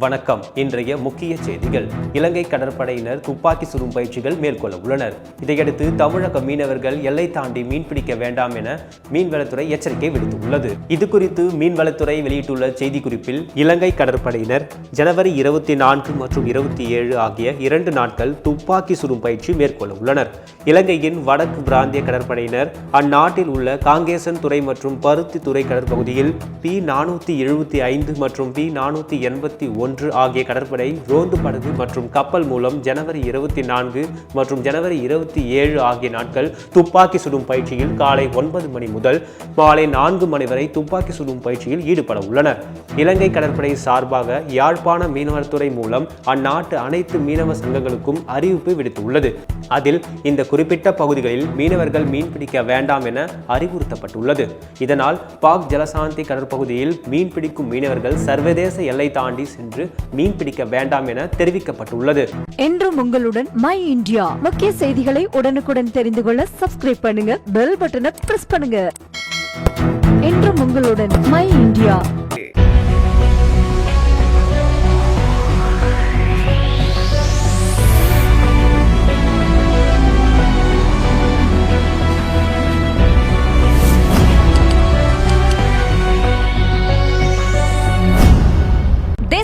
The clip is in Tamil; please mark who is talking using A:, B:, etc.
A: வணக்கம். இன்றைய முக்கிய செய்திகள். இலங்கை கடற்படையினர் துப்பாக்கி சுடும் பயிற்சிகள் மேற்கொள்ள உள்ளனர். இதையடுத்து தமிழக மீனவர்கள் எல்லை தாண்டி மீன்பிடிக்க வேண்டாம் என மீன்வளத்துறை எச்சரிக்கை விடுத்துள்ளது. இது குறித்து மீன்வளத்துறை வெளியிட்டுள்ள செய்திக்குறிப்பில் இலங்கை கடற்படையினர் ஜனவரி இருபத்தி நான்கு மற்றும் இருபத்தி ஏழு ஆகிய இரண்டு நாட்கள் துப்பாக்கி சுடும் பயிற்சி மேற்கொள்ள உள்ளனர். இலங்கையின் வடக்கு பிராந்திய கடற்படையினர் அந்நாட்டில் உள்ள காங்கேசன் துறை மற்றும் பருத்தி துறை கடற்பகுதியில் பி நானூற்றி எழுபத்தி ஐந்து மற்றும் பி நானூற்றி எண்பத்தி ஒன்று ஆகிய கடற்படை ரோந்து படகு மற்றும் கப்பல் மூலம் ஜனவரி இருபத்தி நான்கு மற்றும் ஜனவரி இருபத்தி ஏழு ஆகிய நாட்கள் துப்பாக்கி சுடும் பயிற்சியில் காலை ஒன்பது மணி முதல் மாலை நான்கு மணி வரை துப்பாக்கி சுடும் பயிற்சியில் ஈடுபட உள்ளனர். இலங்கை கடற்படை சார்பாக யாழ்ப்பாண மீனவர்துறை மூலம் அந்நாட்டு அனைத்து மீனவ சங்கங்களுக்கும் அறிவிப்பு விடுத்துள்ளது. அதில் இந்த குறிப்பிட்ட பகுதிகளில் மீனவர்கள் மீன்பிடிக்க வேண்டாம் என அறிவுறுத்தப்பட்டுள்ளது. இதனால் பாக் ஜலசாந்தி கடற்பகுதியில் மீன்பிடிக்கும் மீனவர்கள் சர்வதேச எல்லை தாண்டி சென்று மீன் பிடிக்க வேண்டாம் என தெரிவிக்கப்பட்டுள்ளது.
B: என்றும் உங்களுடன் மை இந்தியா முக்கிய செய்திகளை உடனுக்குடன் தெரிந்து கொள்ள சப்ஸ்கிரைப் பண்ணுங்க பெல் பட்டனை பிரஸ் பண்ணுங்க. என்றும் உங்களுடன் மை இந்தியா